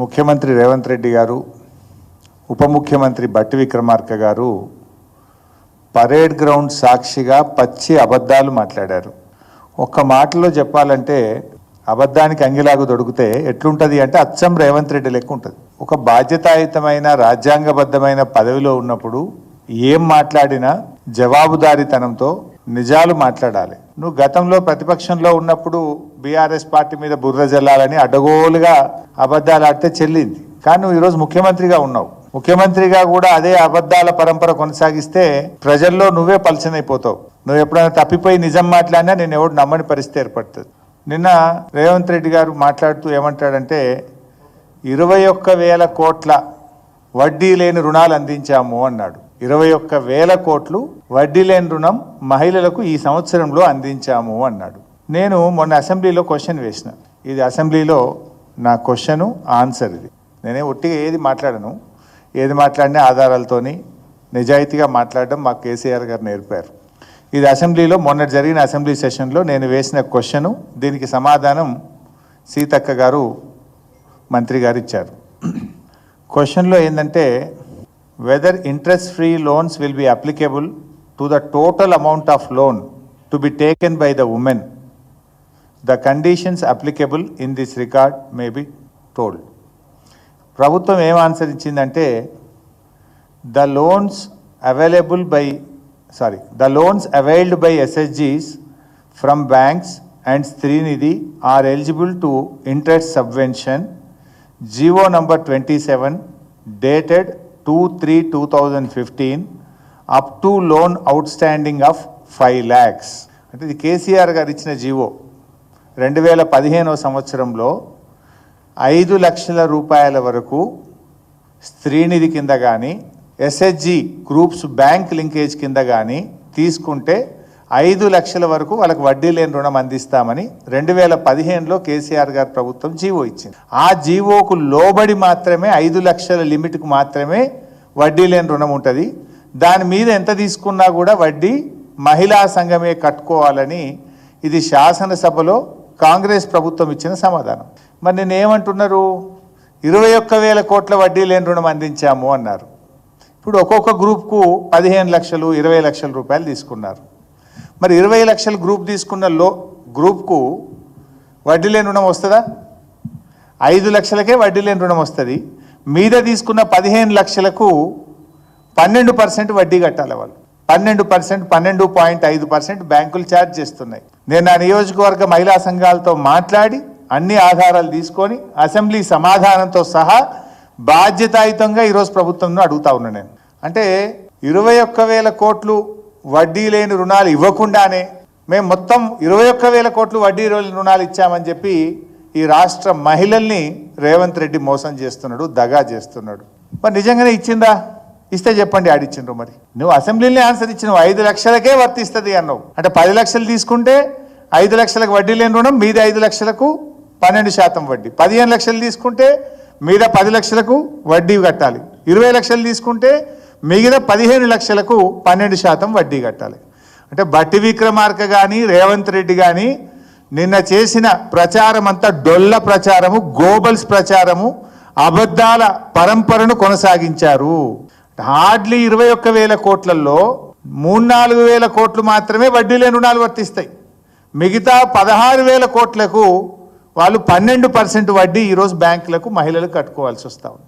ముఖ్యమంత్రి రేవంత్ రెడ్డి గారు ఉప ముఖ్యమంత్రి బట్టి విక్రమార్క గారు పరేడ్ గ్రౌండ్ సాక్షిగా పచ్చి అబద్ధాలు మాట్లాడారు. ఒక్క మాటలో చెప్పాలంటే అబద్ధానికి అంగిలాగు దొడికితే ఎట్లుంటుంది అంటే అచ్చం రేవంత్ రెడ్డి లెక్క ఉంటుంది. ఒక బాధ్యతాయుతమైన రాజ్యాంగబద్ధమైన పదవిలో ఉన్నప్పుడు ఏం మాట్లాడినా జవాబుదారీతనంతో నిజాలు మాట్లాడాలి. నువ్వు గతంలో ప్రతిపక్షంలో ఉన్నప్పుడు బీఆర్ఎస్ పార్టీ మీద బుర్ర జల్లాలని అడ్డగోలుగా అబద్ధాలు ఆడితే చెల్లింది. కానీ నువ్వు ఈరోజు ముఖ్యమంత్రిగా ఉన్నావు. ముఖ్యమంత్రిగా కూడా అదే అబద్ధాల పరంపర కొనసాగిస్తే ప్రజల్లో నువ్వే పలచనైపోతావు. నువ్వు ఎప్పుడైనా తప్పిపోయి నిజం మాట్లాడినా నేను ఎవడు నమ్మని పరిస్థితి ఏర్పడుతుంది. నిన్న రేవంత్ రెడ్డి గారు మాట్లాడుతూ ఏమంటాడంటే ఇరవై ఒక్క వేల కోట్ల వడ్డీ లేని రుణాలు అందించాము అన్నాడు. ఇరవై ఒక్క వేల కోట్లు వడ్డీ లేని రుణం మహిళలకు ఈ సంవత్సరంలో అందించాము అన్నాడు. నేను మొన్న అసెంబ్లీలో క్వశ్చన్ వేసిన. ఇది అసెంబ్లీలో నా క్వశ్చను ఆన్సర్ ఇది. నేనే ఒట్టిగా ఏది మాట్లాడను ఏది మాట్లాడినా ఆధారాలతోని నిజాయితీగా మాట్లాడడం మా కేసీఆర్ గారు నేర్పారు. ఇది అసెంబ్లీలో మొన్న జరిగిన అసెంబ్లీ సెషన్లో నేను వేసిన క్వశ్చను. దీనికి సమాధానం సీతక్క గారు మంత్రి గారు ఇచ్చారు. క్వశ్చన్లో ఏంటంటే whether interest free loans will be applicable to the total amount of loan to be taken by the women the conditions applicable in this record may be told. ప్రభుత్వం ఏం ఆన్సర్ ఇచ్చిందంటే the loans available by sorry the loans availed by ఎస్ఎస్జీస్ from banks and Streenidhi are eligible to interest subvention GO number twenty seven dated two three two thousand fifteen up to loan outstanding of five lakhs అంటే ఇది కేసీఆర్ గారు ఇచ్చిన GO. రెండు వేల పదిహేనవ సంవత్సరంలో ఐదు లక్షల రూపాయల వరకు స్త్రీనిధి కింద కానీ ఎస్హెచ్జి గ్రూప్స్ బ్యాంక్ లింకేజ్ కింద కానీ తీసుకుంటే ఐదు లక్షల వరకు వాళ్ళకి వడ్డీ లేని రుణం అందిస్తామని రెండు వేల పదిహేనులో కేసీఆర్ గారు ప్రభుత్వం జీవో ఇచ్చింది. ఆ జీవోకు లోబడి మాత్రమే ఐదు లక్షల లిమిట్కు మాత్రమే వడ్డీ లేని రుణం ఉంటుంది. దాని మీద ఎంత తీసుకున్నా కూడా వడ్డీ మహిళా సంఘమే కట్టుకోవాలని ఇది శాసనసభలో కాంగ్రెస్ ప్రభుత్వం ఇచ్చిన సమాధానం. మరి నేను ఏమంటున్నారు ఇరవై ఒక్క వేల కోట్ల వడ్డీ లేని రుణం అందించాము అన్నారు. ఇప్పుడు ఒక్కొక్క గ్రూప్కు పదిహేను లక్షలు ఇరవై లక్షల రూపాయలు తీసుకున్నారు. మరి ఇరవై లక్షల గ్రూప్ తీసుకున్న లో గ్రూప్కు వడ్డీ లేని రుణం వస్తుందా? ఐదు లక్షలకే వడ్డీ లేని రుణం వస్తుంది. మీద తీసుకున్న పదిహేను లక్షలకు పన్నెండు పర్సెంట్ వడ్డీ కట్టాలి వాళ్ళు. పన్నెండు పర్సెంట్ పన్నెండు పాయింట్ ఐదు పర్సెంట్ బ్యాంకులు ఛార్జ్ చేస్తున్నాయి. నేను నా నియోజకవర్గ మహిళా సంఘాలతో మాట్లాడి అన్ని ఆధారాలు తీసుకొని అసెంబ్లీ సమాధానంతో సహా బాధ్యతాయుతంగా ఈరోజు ప్రభుత్వంలో అడుగుతా ఉన్నా నేను. అంటే ఇరవై ఒక్క వేల కోట్లు వడ్డీ లేని రుణాలు ఇవ్వకుండానే మేము మొత్తం ఇరవై ఒక్క వేల కోట్లు వడ్డీ లేని రుణాలు ఇచ్చామని చెప్పి ఈ రాష్ట్ర మహిళల్ని రేవంత్ రెడ్డి మోసం చేస్తున్నాడు దగా చేస్తున్నాడు. మరి నిజంగానే ఇచ్చిందా? ఇస్తే చెప్పండి ఆడిచ్చిండ్రు మరి. నువ్వు అసెంబ్లీలో ఆన్సర్ ఇచ్చినావు ఐదు లక్షలకే వర్తిస్తుంది అన్నావు. అంటే పది లక్షలు తీసుకుంటే ఐదు లక్షలకు వడ్డీ లేని రుణం మీద ఐదు లక్షలకు పన్నెండు శాతం వడ్డీ. పదిహేను లక్షలు తీసుకుంటే మీద పది లక్షలకు వడ్డీ కట్టాలి. ఇరవై లక్షలు తీసుకుంటే మిగతా పదిహేను లక్షలకు పన్నెండు శాతం వడ్డీ కట్టాలి. అంటే బట్టి విక్రమార్క కానీ రేవంత్ రెడ్డి కానీ నిన్న చేసిన ప్రచారం అంతా డొల్ల ప్రచారము గోబల్స్ ప్రచారము అబద్ధాల పరంపరను కొనసాగించారు. హార్డ్లీ ఇరవై ఒక్క వేల కోట్లలో మూడు నాలుగు వేల కోట్లు మాత్రమే వడ్డీ లేని రుణాలు వర్తిస్తాయి. మిగతా పదహారు వేల కోట్లకు వాళ్ళు పన్నెండు పర్సెంట్ వడ్డీ ఈరోజు బ్యాంకులకు మహిళలు కట్టుకోవాల్సి వస్తూ ఉంది.